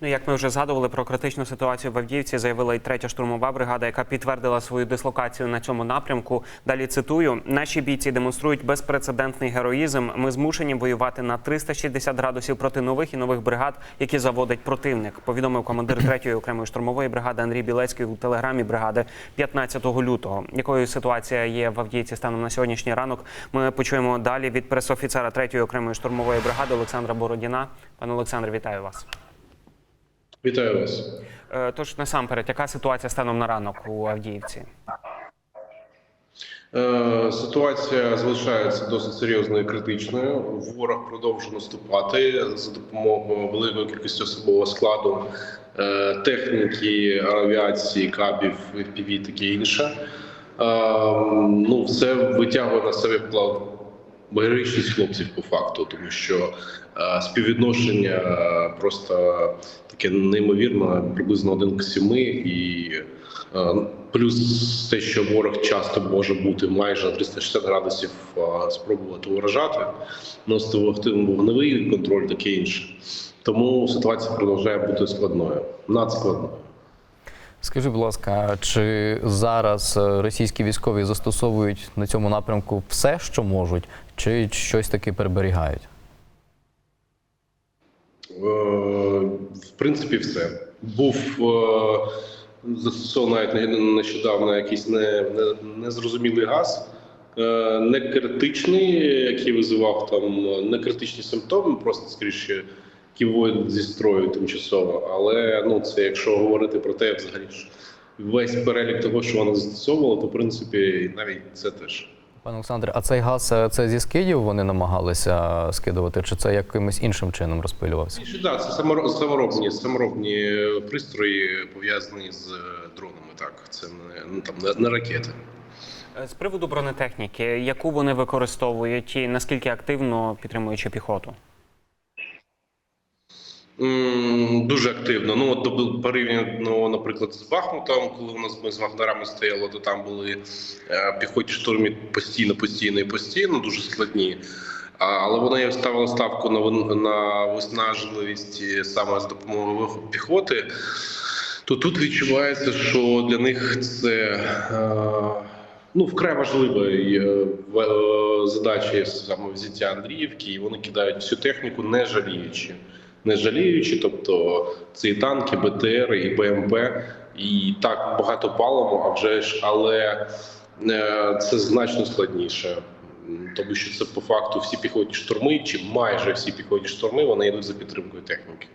Ну, як ми вже згадували про критичну ситуацію в Авдіївці, заявила і третя штурмова бригада, яка підтвердила свою дислокацію на цьому напрямку. Далі цитую: наші бійці демонструють безпрецедентний героїзм. Ми змушені воювати на 360 градусів проти нових і нових бригад, які заводить противник. Повідомив командир третьої окремої штурмової бригади Андрій Білецький у телеграмі бригади 15 лютого. Якою ситуація є в Авдіївці станом на сьогоднішній ранок? Ми почуємо далі від пресофіцера третьої окремої штурмової бригади Олександра Бородіна. Пане Олександр, вітаю вас. Вітаю вас. Е, Тож насамперед, яка ситуація станом на ранок у Авдіївці? Е, Ситуація залишається досить серйозною і критичною. Ворог продовжує наступати за допомогою великої кількості особового складу, е, техніки, авіації, кабів, FPV, таке інше. Е, Ну, все витягує на себе героїчність хлопців по факту, тому що е, співвідношення е, просто таке неймовірне, приблизно один к сіми, і е, плюс те, що ворог часто може бути майже на 360 градусів е, спробувати уражати, носити активний вогневий контроль, таке інше. Тому ситуація продовжує бути складною, надскладною. Скажи, будь ласка, чи зараз е, російські військові застосовують на цьому напрямку все, що можуть, чи щось таки переберігають? Е, В принципі, все. Був е, застосований навіть нещодавно якийсь не, не, незрозумілий газ, не критичний, який визивав там не критичні симптоми, просто скоріше, які виводять зі строю тимчасово. Але ну, це якщо говорити про те, взагалі ж весь перелік того, що вони застосовували, то в принципі навіть це теж. Пане Олександре, а цей газ е, це зі скидів вони намагалися скидувати, чи це якимось іншим чином розпилювався? Більше да, це саморо- саморобні, саморобні пристрої пов'язані з е, дронами. Так, це не ну там не, не ракети. Е, З приводу бронетехніки, яку вони використовують і наскільки активно підтримуючи піхоту? Дуже активно. Ну от до порівняно, наприклад, з Бахмутом, коли у нас ми з вагнерами стояло, то там були е, піхоті штурмі постійно, постійно і постійно, дуже складні. Але вони ставили ставку на на виснажливість саме з допомогою піхоти. То тут відчувається, що для них це е, ну вкрай важлива е, е, задача саме взяття Андріївки, і вони кидають всю техніку, не жаліючи не жаліючи, тобто це і танки, БТР, і БМП, і так багато палимо, а вже ж, але е, це значно складніше. Тому що це по факту всі піхотні штурми, чи майже всі піхотні штурми, вони йдуть за підтримкою техніки.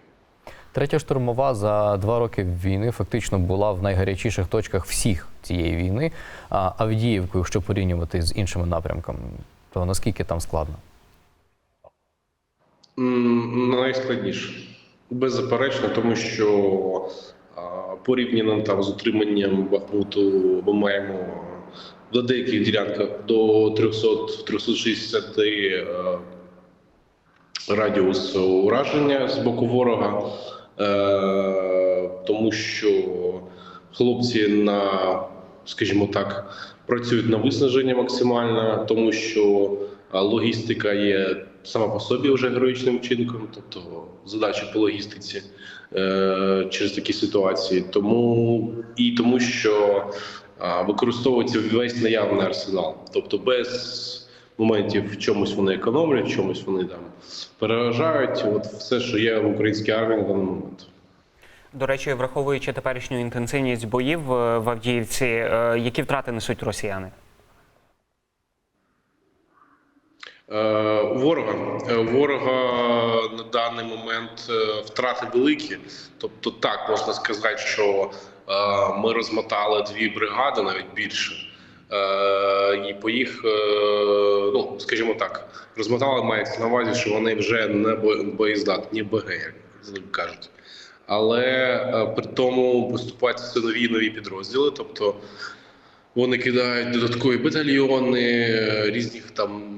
Третя штурмова за два роки війни фактично була в найгарячіших точках всіх цієї війни. А Авдіївку, якщо порівнювати з іншими напрямками, то наскільки там складно? Найскладніше. Беззаперечно, тому що порівняно там з утриманням Бахмуту ми маємо до деяких ділянках до 300-360 е, радіус ураження з боку ворога, е, тому що хлопці на, скажімо так, працюють на виснаження максимально, тому що логістика є сама по собі вже героїчним вчинком, тобто задача по логістиці е, через такі ситуації. Тому і тому, що а, використовується весь наявний арсенал, тобто без моментів в чомусь вони економлять, в чомусь вони там переважають. От все, що є в українській армії на даний момент. До речі, враховуючи теперішню інтенсивність боїв е, в Авдіївці, е, які втрати несуть росіяни? Е, у ворога Е, ворога на даний момент е, втрати великі. Тобто, так можна сказати, що е, ми розмотали дві бригади, навіть більше. Е, І по їх, е, ну скажімо так, розмотали мається на увазі, що вони вже не боєздатні, БГ, як кажуть. Але е, при тому поступаються все нові нові підрозділи. Тобто вони кидають додаткові батальйони, е, різних там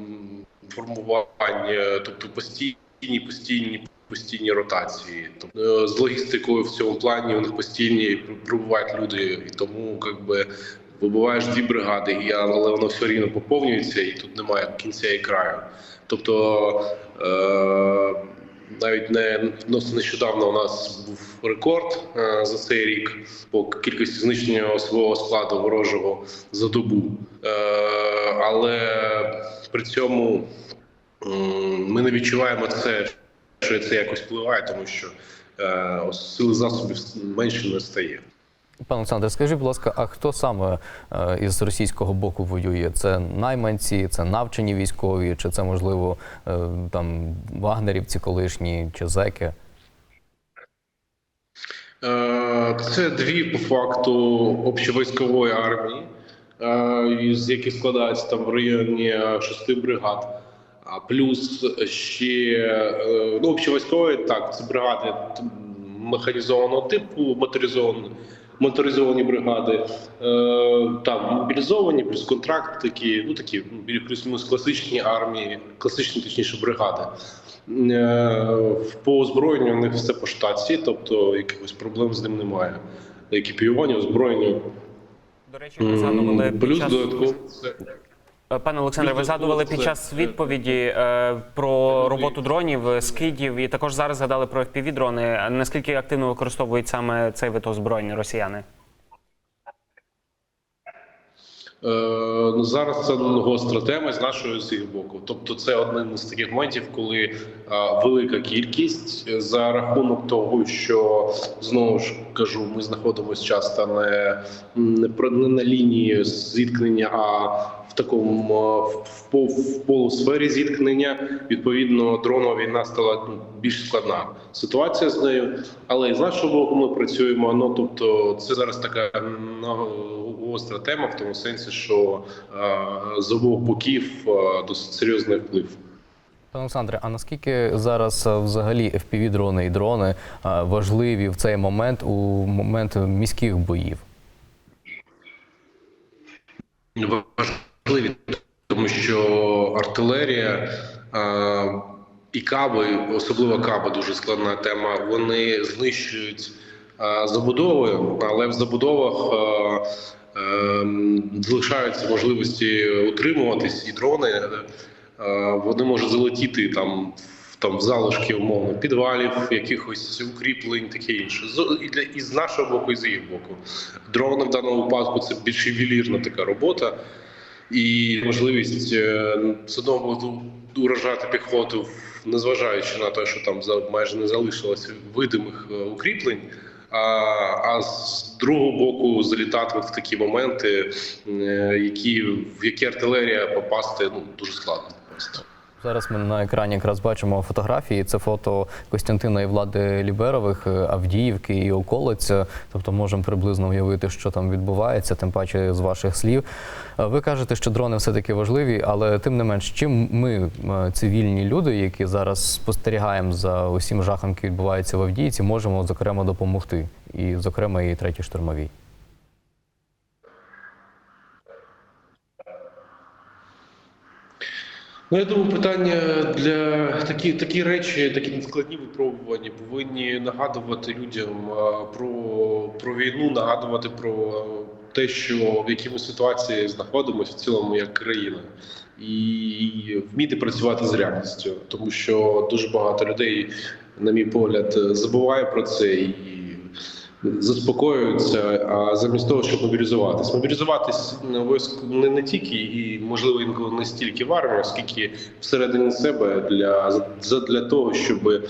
формувань, тобто постійні, постійні, постійні ротації. Тобто е, з логістикою в цьому плані у них постійні прибувають люди, і тому якби вибиваєш дві бригади, і але воно все рівно поповнюється, і тут немає кінця і краю. Тобто е, навіть не відносно нещодавно у нас був рекорд е, за цей рік по кількості знищення особового складу ворожого за добу. Е, Але при цьому ми не відчуваємо це, що це якось впливає, тому що е, сили засобів менше не стає. Пане Олександре, скажіть, будь ласка, а хто саме е, із російського боку воює? Це найманці, це навчені військові, чи це можливо е, там вагнерівці колишні чи зеки? Це дві по факту общевійськової армії, з яких складається там в районі шести бригад. А плюс ще е, ну, общевійськові, так, це бригади механізованого типу, моторизовані, моторизовані бригади, е, там мобілізовані, плюс контракт такі, ну такі ну, плюс-мінус класичні армії, класичні точніше бригади. Е, По озброєнню у них все по штатці, тобто якихось проблем з ним немає. Екіпіювання, озброєння. До речі, згадували Плюс додатково Пане Олександре, ви згадували під час відповіді е, про роботу дронів, е, скидів, і також зараз згадали про fpv дрони. Наскільки активно використовують саме цей вид озброєння росіяни? Е, ну, зараз це гостра тема з нашого з їх боку. Тобто, це один з таких моментів, коли е, велика кількість е, за рахунок того, що знову ж кажу, ми знаходимося часто не, не, не на лінії зіткнення, а в такому в, в, в полусфері зіткнення. Відповідно, дронова війна стала більш складна ситуація з нею. Але і з нашого боку ми працюємо. Ну тобто, це зараз така гостра тема в тому сенсі, що з обох боків досить серйозний вплив. Пане Олександре, а наскільки зараз взагалі fpv дрони і дрони важливі в цей момент у момент міських боїв? Важливі, тому що артилерія і каби, особливо каба, дуже складна тема. Вони знищують забудови, але в забудовах е, е, залишаються можливості утримуватись, і дрони е, вони можуть залетіти там. Там в залишки умовно підвалів, якихось укріплень, таке інше. І для і з нашого боку, і з їх боку. Дрони в даному випадку це більш ювелірна така робота і можливість е, з одного боку уражати піхоту, незважаючи на те, що там майже не залишилося видимих е, укріплень. А, а з другого боку залітати в такі моменти, е, які, в які артилерія попасти ну, дуже складно. Зараз ми на екрані якраз бачимо фотографії. Це фото Костянтина і Влади Ліберових, е, Авдіївки і околиць. Тобто можемо приблизно уявити, що там відбувається, тим паче з ваших слів. Е, Ви кажете, що дрони все-таки важливі, але тим не менш, чим ми, е, цивільні люди, які зараз спостерігаємо за усім жахом, який відбувається в Авдіївці, можемо зокрема допомогти, і зокрема і третій штурмовій. Ну, я думаю, питання для такі, такі речі, такі складні випробування повинні нагадувати людям про, про війну, нагадувати про те, що в якій ситуації знаходимося в цілому як країна, і вміти працювати з реальністю, тому що дуже багато людей, на мій погляд, забуває про це і заспокоюються, а замість того, щоб мобілізуватись. Мобілізуватись не обов'язково не, не тільки і можливо інколи не стільки в армію, скільки всередині себе для, за- для того, щоб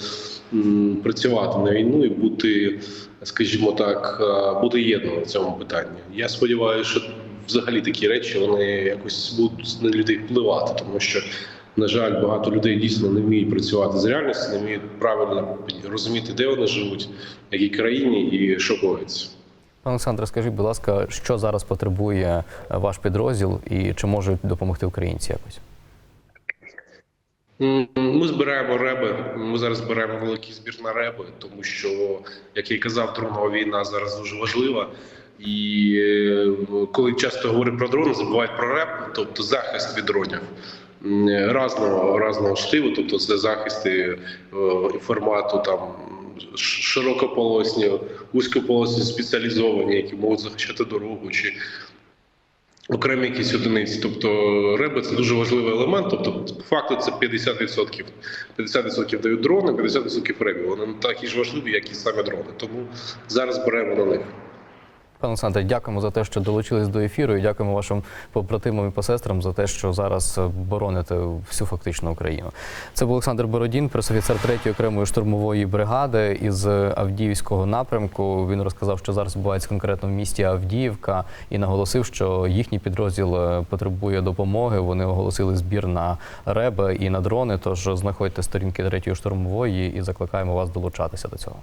м, працювати на війну і бути, скажімо так, е, бути єдним в цьому питанні. Я сподіваюся, що взагалі такі речі вони якось будуть на людей впливати, тому що. На жаль, багато людей дійсно не вміють працювати з реальністю, не вміють правильно розуміти, де вони живуть, в якій країні і що коїться. Пане Олександре, скажіть, будь ласка, що зараз потребує е, ваш підрозділ і чи можуть допомогти українці якось? Ми збираємо реби. Ми зараз збираємо великий збір на реби, тому що, як я казав, дронова війна зараз дуже важлива. І е, коли часто говорять про дрони, забувають про реп, тобто захист від дронів разного разного штиву, тобто це захисти е, формату там широкополосні, вузькополосні, спеціалізовані, які можуть захищати дорогу чи окремі якісь одиниці. Тобто реби це дуже важливий елемент. Тобто, по факту, це 50%. 50% дають дрони, 50% ребів. Вони не такі ж важливі, як і самі дрони. Тому зараз беремо на них. Пане Олександре, дякуємо за те, що долучились до ефіру, і дякуємо вашим побратимам і посестрам за те, що зараз бороните всю фактично Україну. Це був Олександр Бородін, пресофіцер 3-ї окремої штурмової бригади із Авдіївського напрямку. Він розказав, що зараз відбувається конкретно в місті Авдіївка, і наголосив, що їхній підрозділ е, потребує допомоги. Вони оголосили збір на реби і на дрони. Тож знаходьте сторінки 3-ї штурмової і закликаємо вас долучатися до цього.